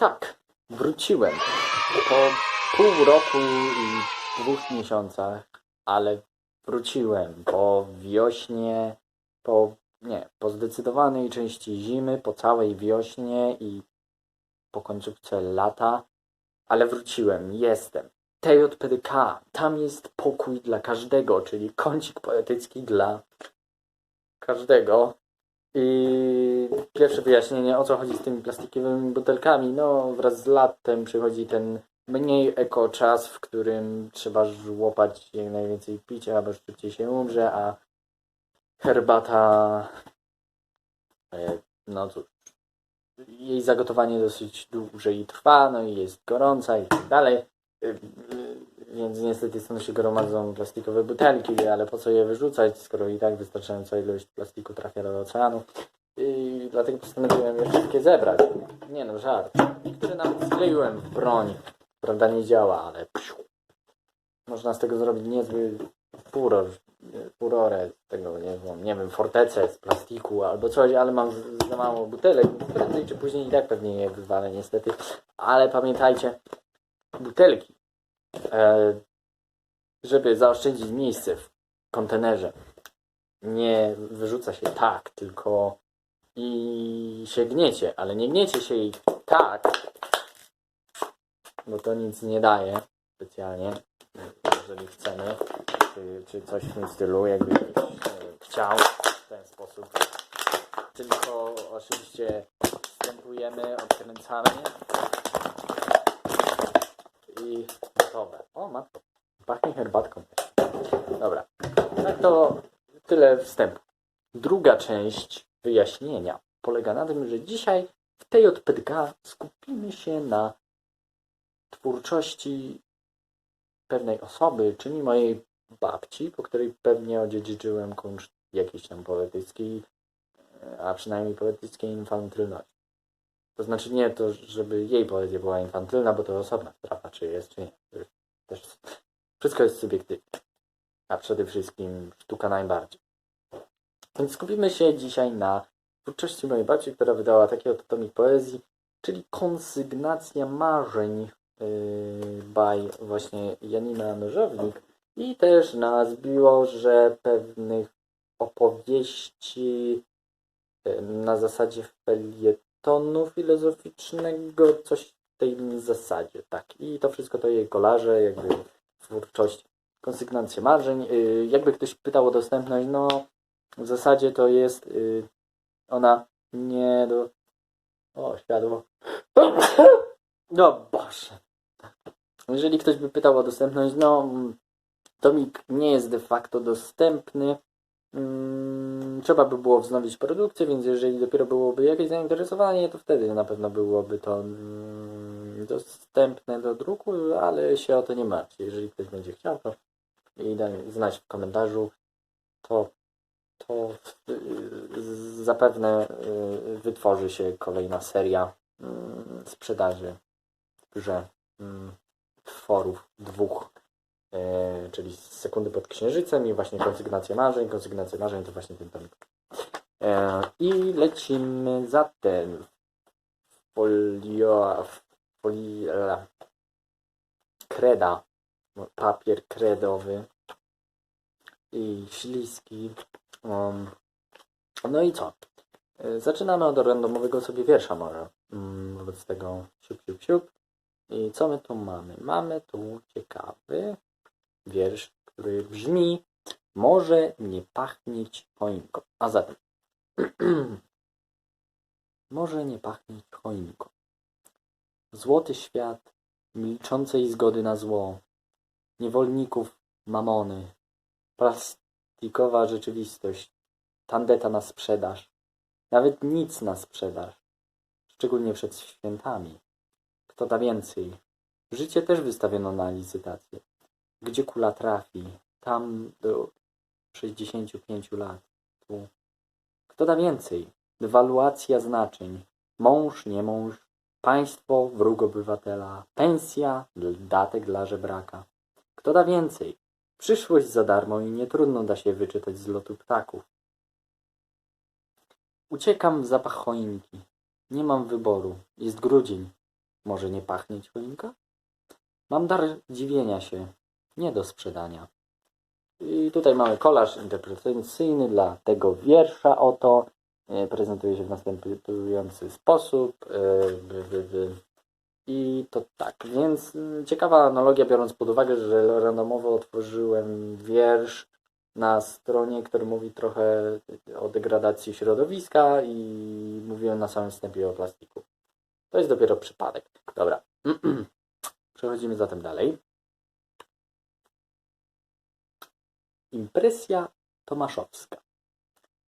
Tak, wróciłem. Po pół roku i dwóch miesiącach, ale wróciłem po wiośnie, po nie, po zdecydowanej części zimy, po całej wiośnie i po końcówce lata, ale wróciłem, jestem. TJPDK, tam jest pokój dla każdego, czyli kącik poetycki dla każdego. I pierwsze wyjaśnienie, o co chodzi z tymi plastikowymi butelkami. No, wraz z latem przychodzi ten mniej eko czas, w którym trzeba żłopać jak najwięcej picia, bo szybciej się umrze, a herbata, e, no cóż, jej zagotowanie dosyć dłużej trwa, no i jest gorąca i tak dalej. Więc niestety stąd się gromadzą plastikowe butelki, ale po co je wyrzucać, skoro i tak wystarczająca ilość plastiku trafia do oceanu. I dlatego postanowiłem je wszystkie zebrać. Nie no, żart. Które nawet skleiłem w broń. Prawda nie działa, ale psiu. można z tego zrobić niezły furor, furorę tego, nie wiem, nie wiem, fortecę z plastiku albo coś, ale mam za mało butelek. Prędzej czy później i tak pewnie je wywalę niestety. Ale pamiętajcie, butelki, żeby zaoszczędzić miejsce w kontenerze, nie wyrzuca się tak, tylko i się gniecie, ale nie gniecie się ich tak, bo to nic nie daje specjalnie, jeżeli chcemy, czy, czy coś w tym stylu, jakby e, chciał w ten sposób. Tylko oczywiście wstępujemy, odkręcamy i gotowe. O, matko, pachnie herbatką. Dobra, tak to tyle wstępu. Druga część wyjaśnienia polega na tym, że dzisiaj w TJPDK skupimy się na twórczości pewnej osoby, czyli mojej babci, po której pewnie odziedziczyłem kunszt jakiejś tam poetyckiej, a przynajmniej poetyckiej infantylności. To znaczy nie to, żeby jej poezja była infantylna, bo to osobna sprawa, czy jest, czy nie. Też wszystko jest subiektywne, a przede wszystkim sztuka najbardziej. Więc skupimy się dzisiaj na twórczości mojej babci, która wydała taki oto tomik poezji, czyli Konsygnacja Marzeń yy, by właśnie Janina Nożownik i też na zbiorze pewnych opowieści yy, na zasadzie felietonu filozoficznego, coś w tej zasadzie, tak. I to wszystko to jej kolarze, jakby twórczość, konsygnacje marzeń. Yy, jakby ktoś pytał o dostępność, no w zasadzie to jest yy, ona nie do... O, światło. No Boże. Jeżeli ktoś by pytał o dostępność, no tomik nie jest de facto dostępny. Mm, Trzeba by było wznowić produkcję, więc jeżeli dopiero byłoby jakieś zainteresowanie, to wtedy na pewno byłoby to mm, dostępne do druku, ale się o to nie martwcie. Jeżeli ktoś będzie chciał, to i daj znać w komentarzu, to to y, zapewne y, wytworzy się kolejna seria mm, sprzedaży że tworów dwóch, czyli sekundy pod księżycem i właśnie konsygnacja marzeń. Konsygnacja marzeń to właśnie ten tomik. E, I lecimy zatem folio, folia, kreda, papier kredowy i śliski. Um, no i co? E, Zaczynamy od randomowego sobie wiersza może. Mm, Wobec tego siup, siup, siup. I co my tu mamy? Mamy tu ciekawy wiersz, który brzmi Może nie pachnieć choinką. A zatem Może nie pachnieć choinką. Złoty świat milczącej zgody na zło, niewolników mamony, plastikowa rzeczywistość, tandeta na sprzedaż, nawet nic na sprzedaż, szczególnie przed świętami. Kto da więcej? Życie też wystawiono na licytację. Gdzie kula trafi? Tam do 65 lat. Tu. Kto da więcej? Dewaluacja znaczeń. Mąż, nie mąż. Państwo, wróg obywatela. Pensja, datek dla żebraka. Kto da więcej? Przyszłość za darmo i nie trudno da się wyczytać z lotu ptaków. Uciekam w zapach choinki. Nie mam wyboru. Jest grudzień. Może nie pachnieć choinka? Mam dar dziwienia się, nie do sprzedania. I tutaj mamy kolaż interpretacyjny dla tego wiersza. Oto E, prezentuje się w następujący sposób. E. I to tak, więc y, ciekawa analogia, biorąc pod uwagę, że randomowo otworzyłem wiersz na stronie, który mówi trochę o degradacji środowiska i mówiłem na samym wstępie o plastiku. To jest dopiero przypadek. Dobra. Przechodzimy zatem dalej. Impresja tomaszowska.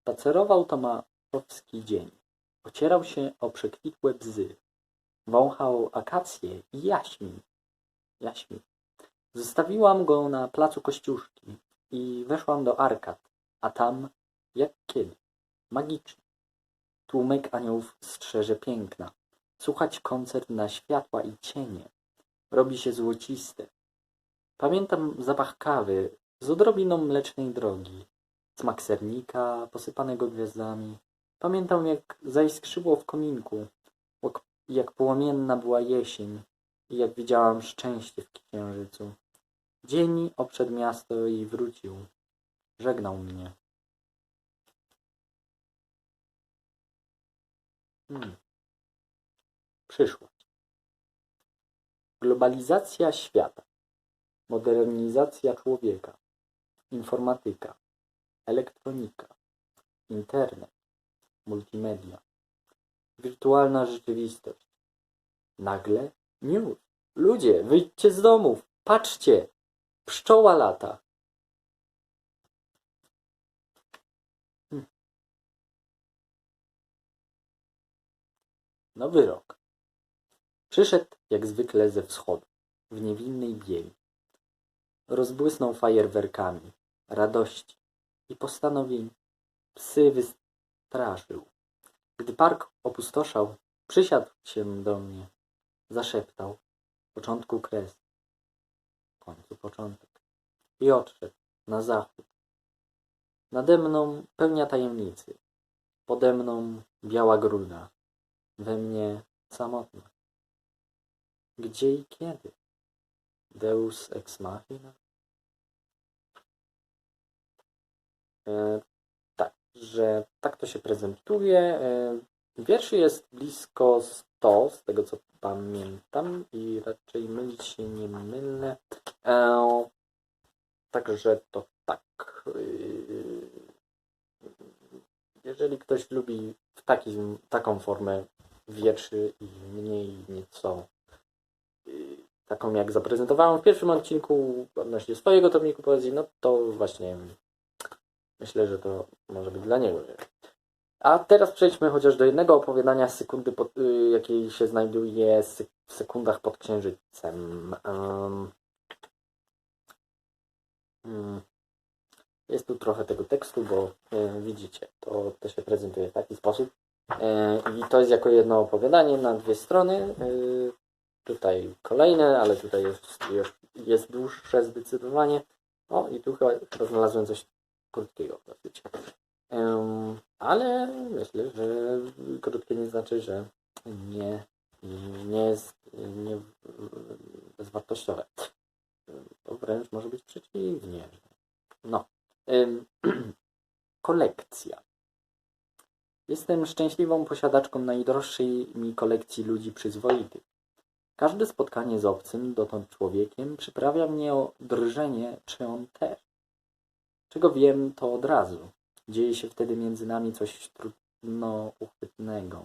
Spacerował tomaszowski dzień. Ocierał się o przekwitłe bzy. Wąchał akacje i jaśmin. Jaśmin. Zostawiłam go na placu Kościuszki i weszłam do arkad, a tam, jak kiedy, magicznie. Tłumek aniołów strzeże piękna. Słuchać koncert na światła i cienie. Robi się złociste. Pamiętam zapach kawy z odrobiną mlecznej drogi, smak sernika posypanego gwiazdami. Pamiętam, jak zaiskrzyło w kominku, jak, płomienna była jesień i jak widziałam szczęście w księżycu. Dzień obszedł miasto i wrócił. Żegnał mnie. Hmm. Przyszłość. Globalizacja świata. Modernizacja człowieka. Informatyka. Elektronika. Internet. Multimedia. Wirtualna rzeczywistość. Nagle news. Ludzie, wyjdźcie z domów. Patrzcie. Pszczoła lata. Hmm. Nowy rok. Przyszedł jak zwykle ze wschodu, w niewinnej bieli. Rozbłysnął fajerwerkami, radości i postanowień. Psy wystraszył. Gdy park opustoszał, przysiadł się do mnie. Zaszeptał. Początku kres. W końcu początek. I odszedł na zachód. Nade mną pełnia tajemnicy. Pode mną biała gruda. We mnie samotna. Gdzie i kiedy? Deus ex machina? Tak, że tak to się prezentuje. E, wierszy jest blisko 100, z tego co pamiętam i raczej mylić się nie mylę. E, także to tak. E, jeżeli ktoś lubi w taki, taką formę wierszy i mniej nieco taką jak zaprezentowałem w pierwszym odcinku odnośnie swojego tomniku poezji, no to właśnie myślę, że to może być dla niego. A teraz przejdźmy chociaż do jednego opowiadania sekundy, pod, y, jakiej się znajduje w sekundach pod księżycem. Um, jest tu trochę tego tekstu, bo y, widzicie, to, to się prezentuje w taki sposób. E, I to jest jako jedno opowiadanie na dwie strony. E, tutaj kolejne, ale tutaj jest, jest, jest dłuższe zdecydowanie. O, i tu chyba znalazłem coś krótkiego dosyć. Ale myślę, że krótkie nie znaczy, że nie, nie jest nie bezwartościowe. To wręcz może być przeciwnie. No. Kolekcja. Jestem szczęśliwą posiadaczką najdroższej mi kolekcji ludzi przyzwoitych. Każde spotkanie z obcym dotąd człowiekiem przyprawia mnie o drżenie, czy on też. Czego wiem, to od razu. Dzieje się wtedy między nami coś trudno uchwytnego.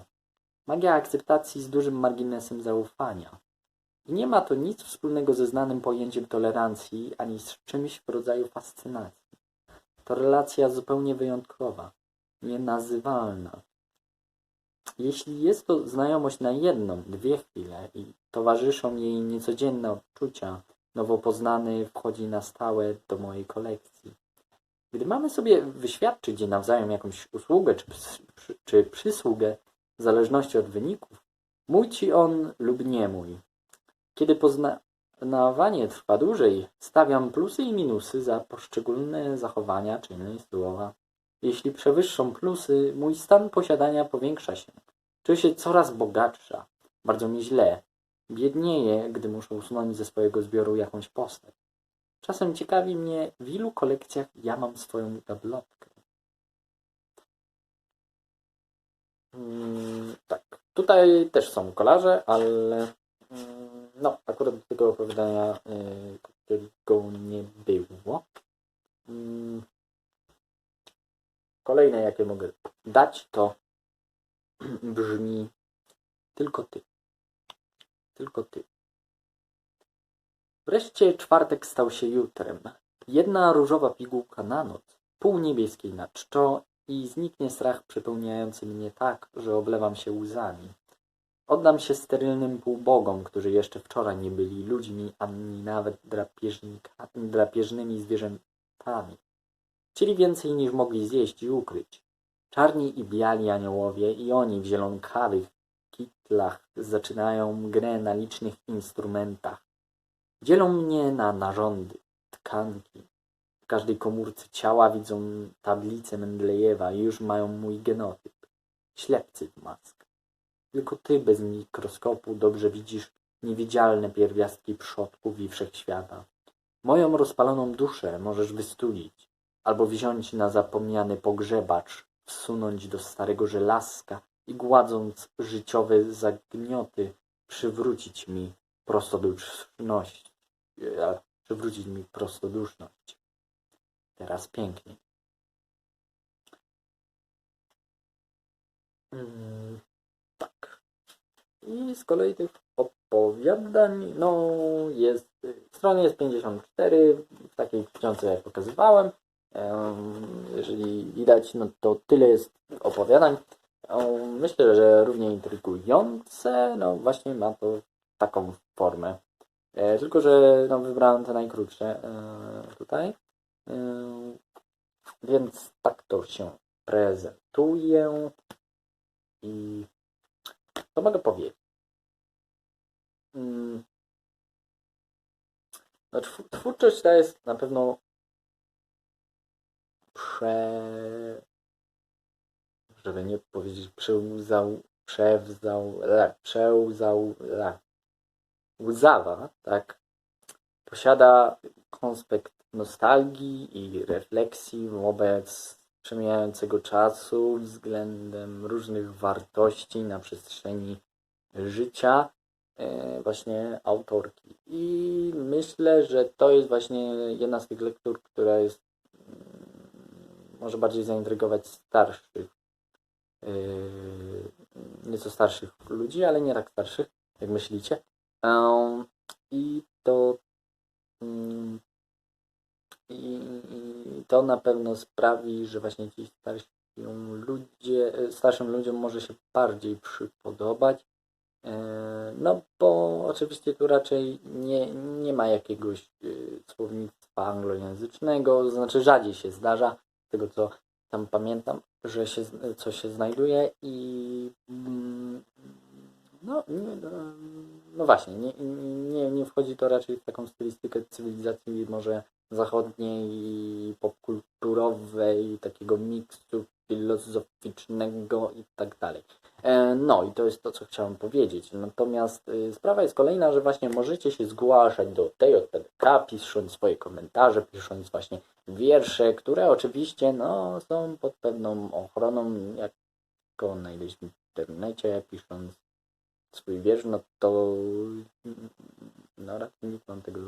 Magia akceptacji z dużym marginesem zaufania. I nie ma to nic wspólnego ze znanym pojęciem tolerancji, ani z czymś w rodzaju fascynacji. To relacja zupełnie wyjątkowa nienazywalna. Jeśli jest to znajomość na jedną, dwie chwile i towarzyszą jej niecodzienne odczucia, nowo poznany wchodzi na stałe do mojej kolekcji. Gdy mamy sobie wyświadczyć nawzajem jakąś usługę czy, czy przysługę, w zależności od wyników, mój ci on lub nie mój. Kiedy poznawanie trwa dłużej, stawiam plusy i minusy za poszczególne zachowania, czyny i słowa. Jeśli przewyższą plusy, mój stan posiadania powiększa się. Czuję się coraz bogatsza. Bardzo mi źle. biednieję, gdy muszę usunąć ze swojego zbioru jakąś postać. Czasem ciekawi mnie, w ilu kolekcjach ja mam swoją gablotkę. Mm, tak, tutaj też są kolarze, ale mm, no, akurat do tego opowiadania y, którego nie było. Mm, Kolejne, jakie mogę dać, to brzmi tylko ty. Tylko ty. Wreszcie czwartek stał się jutrem. Jedna różowa pigułka na noc, pół niebieskiej na czczo i zniknie strach przepełniający mnie tak, że oblewam się łzami. Oddam się sterylnym półbogom, którzy jeszcze wczoraj nie byli ludźmi, ani nawet drapieżnymi zwierzętami. Chcieli więcej niż mogli zjeść i ukryć. Czarni i biali aniołowie i oni w zielonkawych kitlach zaczynają grę na licznych instrumentach. Dzielą mnie na narządy, tkanki. W każdej komórce ciała widzą tablicę Mendlejewa i już mają mój genotyp. Ślepcy w mask. Tylko ty bez mikroskopu dobrze widzisz niewidzialne pierwiastki przodków i wszechświata. Moją rozpaloną duszę możesz wystulić, albo wziąć na zapomniany pogrzebacz, wsunąć do starego żelazka i gładząc życiowe zagnioty, przywrócić mi prostoduszność. Przywrócić mi prostoduszność. Teraz pięknie. Mm, tak. I z kolei tych opowiadań, no jest, strony jest 54, w takiej czcionce jak pokazywałem. Em, Jeżeli widać, no to tyle jest opowiadań. Myślę, że równie intrygujące, no właśnie ma to taką formę. E, Tylko, że no, wybrałem te najkrótsze e, tutaj. E, Więc tak to się prezentuje. I co mogę powiedzieć? Mm. No, tw- twórczość ta jest na pewno prze... żeby nie powiedzieć przełzał, przewzał, le, przełzał, le, łzawa, tak? Posiada konspekt nostalgii i refleksji wobec przemijającego czasu względem różnych wartości na przestrzeni życia e, właśnie autorki. I myślę, że to jest właśnie jedna z tych lektur, która jest mm, może bardziej zaintrygować starszych, yy, nieco starszych ludzi, ale nie tak starszych, jak myślicie. I to mm, i, i to na pewno sprawi, że właśnie ci starsi ludzie, starszym ludziom może się bardziej przypodobać. E, No bo oczywiście tu raczej nie, nie ma jakiegoś e, słownictwa anglojęzycznego, to znaczy rzadziej się zdarza, z tego co tam pamiętam, że się, co się znajduje i mm, no, nie, no, no właśnie, nie, nie, nie wchodzi to raczej w taką stylistykę cywilizacji może zachodniej, popkulturowej, takiego miksu filozoficznego i tak dalej. E, No i to jest to, co chciałem powiedzieć. Natomiast y, sprawa jest kolejna, że właśnie możecie się zgłaszać do TJPDK, pisząc swoje komentarze, pisząc właśnie wiersze, które oczywiście no, są pod pewną ochroną, jako najlepiej w internecie, pisząc swój wiersz, no to no raczej nikt wam tego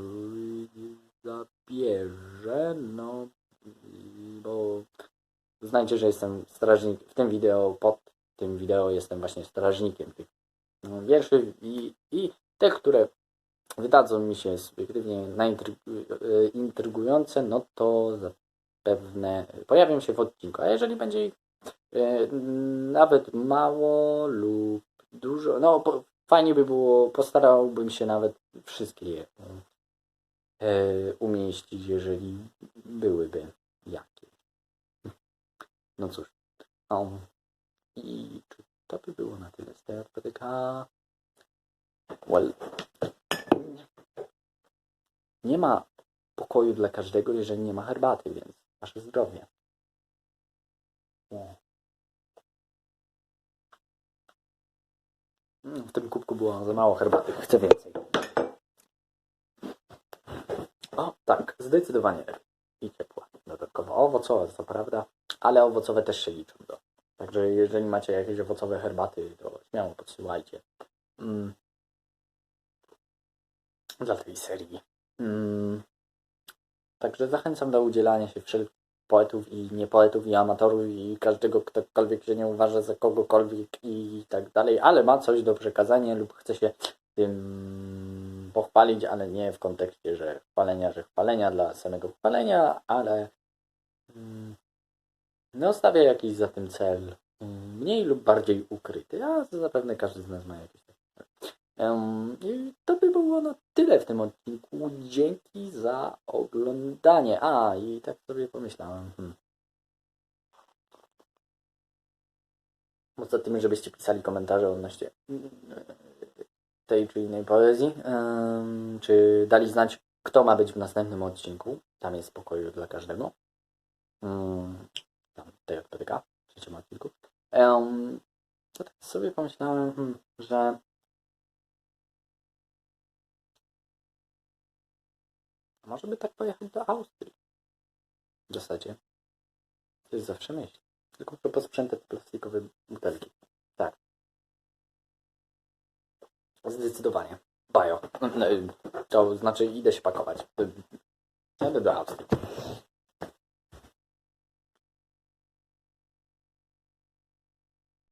zabierze, no bo znajdzie, że jestem strażnik, w tym wideo, pod tym wideo jestem właśnie strażnikiem tych no, wierszy i, i te, które wydadzą mi się subiektywnie intrygujące, no to zapewne pojawią się w odcinku, a jeżeli będzie ich e, nawet mało lub dużo, no po, fajnie by było, postarałbym się nawet wszystkie e, umieścić, jeżeli byłyby jakieś. No cóż, um, i czy to by było na tyle z TRPTK? Well, nie ma pokoju dla każdego, jeżeli nie ma herbaty, więc wasze zdrowie. O. W tym kubku było za mało herbaty. Chcę więcej. O, tak, zdecydowanie i ciepła. Dodatkowo owocowe, to prawda, ale owocowe też się liczą. Do. Także jeżeli macie jakieś owocowe herbaty, to śmiało podsyłajcie. Mm. Dla tej serii. Mm. Także zachęcam do udzielania się wszelkich poetów i niepoetów i amatorów i każdego, ktokolwiek się nie uważa za kogokolwiek i tak dalej, ale ma coś do przekazania lub chce się tym pochwalić, ale nie w kontekście, że chwalenia, że chwalenia dla samego chwalenia, ale mm, no stawia jakiś za tym cel mm, mniej lub bardziej ukryty, a zapewne każdy z nas ma jakiś I to by było na tyle w tym odcinku. Dzięki za oglądanie. A, i tak sobie pomyślałem. Hmm. Poza tym, żebyście pisali komentarze odnośnie mm, tej czy innej poezji. Czy dali znać, kto ma być w następnym odcinku. Tam jest spokoju dla każdego. Mm, tam TJPTK w trzecim odcinku. To tak sobie pomyślałem, hmm, że może by tak pojechać do Austrii. W zasadzie. To jest zawsze myśl. Tylko muszę posprzątać plastikowe butelki. Tak. Zdecydowanie. Bajo. To znaczy idę się pakować. Jadę do Austrii.